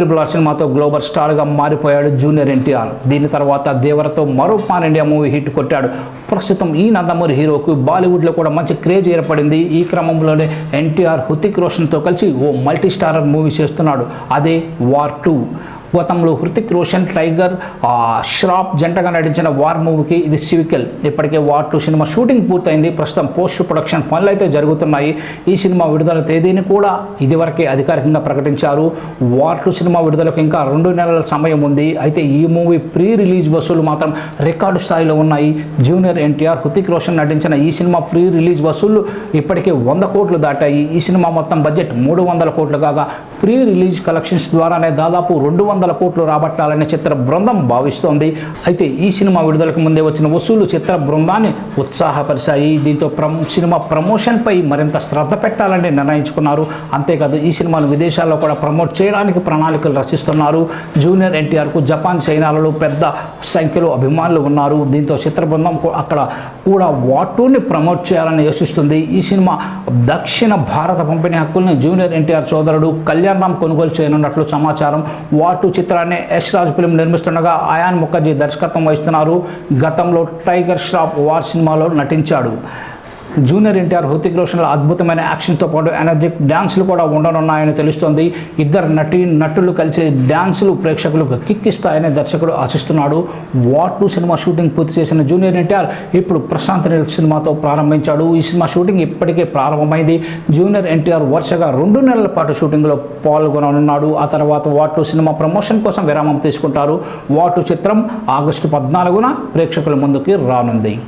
Triple R సినిమాతో global స్టార్గా మారిపోయాడు జూనియర్ ఎన్టీఆర్. దీని తర్వాత దేవరతో మరో పాన్ ఇండియా మూవీ హిట్ కొట్టాడు. ప్రస్తుతం ఈ నందమూరి హీరోకు బాలీవుడ్లో కూడా మంచి క్రేజ్ ఏర్పడింది. ఈ క్రమంలోనే ఎన్టీఆర్ హృతిక్ రోషన్తో కలిసి ఓ మల్టీ స్టారర్ మూవీ చేస్తున్నాడు. అదే వార్ టూ గతంలో హృతిక్ రోషన్ టైగర్ ష్రాప్ జంటగా నటించిన వార్ మూవీకి ఇది సివికల్. ఇప్పటికే వార్ టూ సినిమా షూటింగ్ పూర్తయింది. ప్రస్తుతం పోస్ట్ ప్రొడక్షన్ పనులు అయితే జరుగుతున్నాయి. ఈ సినిమా విడుదల తేదీని కూడా ఇదివరకే అధికారికంగా ప్రకటించారు. వార్ టూ సినిమా విడుదలకు ఇంకా రెండు నెలల సమయం ఉంది. అయితే ఈ మూవీ ప్రీ రిలీజ్ వసూలు మాత్రం రికార్డు స్థాయిలో ఉన్నాయి. జూనియర్ ఎన్టీఆర్ హృతిక్ రోషన్ నటించిన ఈ సినిమా ప్రీ రిలీజ్ వసూళ్ళు ఇప్పటికే వంద కోట్లు దాటాయి. ఈ సినిమా మొత్తం బడ్జెట్ మూడు వందల కోట్లు కాగా ప్రీ రిలీజ్ కలెక్షన్స్ ద్వారానే దాదాపు రెండు వందల కోట్లు రాబట్టాలని చిత్ర బృందం భావిస్తోంది. అయితే ఈ సినిమా విడుదలకు ముందే వచ్చిన వసూలు చిత్ర బృందాన్ని ఉత్సాహపరిచాయి. దీంతో ప్రమ్ సినిమా ప్రమోషన్పై మరింత శ్రద్ధ పెట్టాలని నిర్ణయించుకున్నారు. అంతేకాదు ఈ సినిమాను విదేశాల్లో కూడా ప్రమోట్ చేయడానికి ప్రణాళికలు రచిస్తున్నారు. జూనియర్ ఎన్టీఆర్కు జపాన్ చైనాలలో పెద్ద సంఖ్యలో అభిమానులు ఉన్నారు. దీంతో చిత్ర బృందం అక్కడ కూడా వాటూని ప్రమోట్ చేయాలని యోచిస్తుంది. ఈ సినిమా దక్షిణ భారత పంపిణీ హక్కుల్ని జూనియర్ ఎన్టీఆర్ సోదరుడు కళ్యాణ్ రామ్ కొనుగోలు చేయనున్నట్లు సమాచారం. వాటు చిత్రాన్ని యష్ రాజ్ ఫిలిం నిర్మిస్తుండగా అయాన్ ముఖర్జీ దర్శకత్వం వహిస్తున్నారు. గతంలో టైగర్ ష్రాఫ్ వార్ సినిమాలో నటించాడు. జూనియర్ ఎన్టీఆర్ హృతిక్ రోషన్ల అద్భుతమైన యాక్షన్తో పాటు ఎనర్జిక్ డ్యాన్సులు కూడా ఉండనున్నాయని తెలుస్తోంది. ఇద్దరు నటి నటులు కలిసి డ్యాన్సులు ప్రేక్షకులకు కిక్కిస్తాయని దర్శకుడు ఆశిస్తున్నాడు. వాట్ టు సినిమా షూటింగ్ పూర్తి చేసిన జూనియర్ ఎన్టీఆర్ ఇప్పుడు ప్రశాంత్ నీల్ సినిమాతో ప్రారంభించాడు. ఈ సినిమా షూటింగ్ ఇప్పటికే ప్రారంభమైంది. జూనియర్ ఎన్టీఆర్ వరుసగా రెండు నెలల పాటు షూటింగ్లో పాల్గొననున్నాడు. ఆ తర్వాత వాట్ టు సినిమా ప్రమోషన్ కోసం విరామం తీసుకుంటారు. వాటు చిత్రం ఆగస్టు పద్నాలుగున ప్రేక్షకుల ముందుకి రానుంది.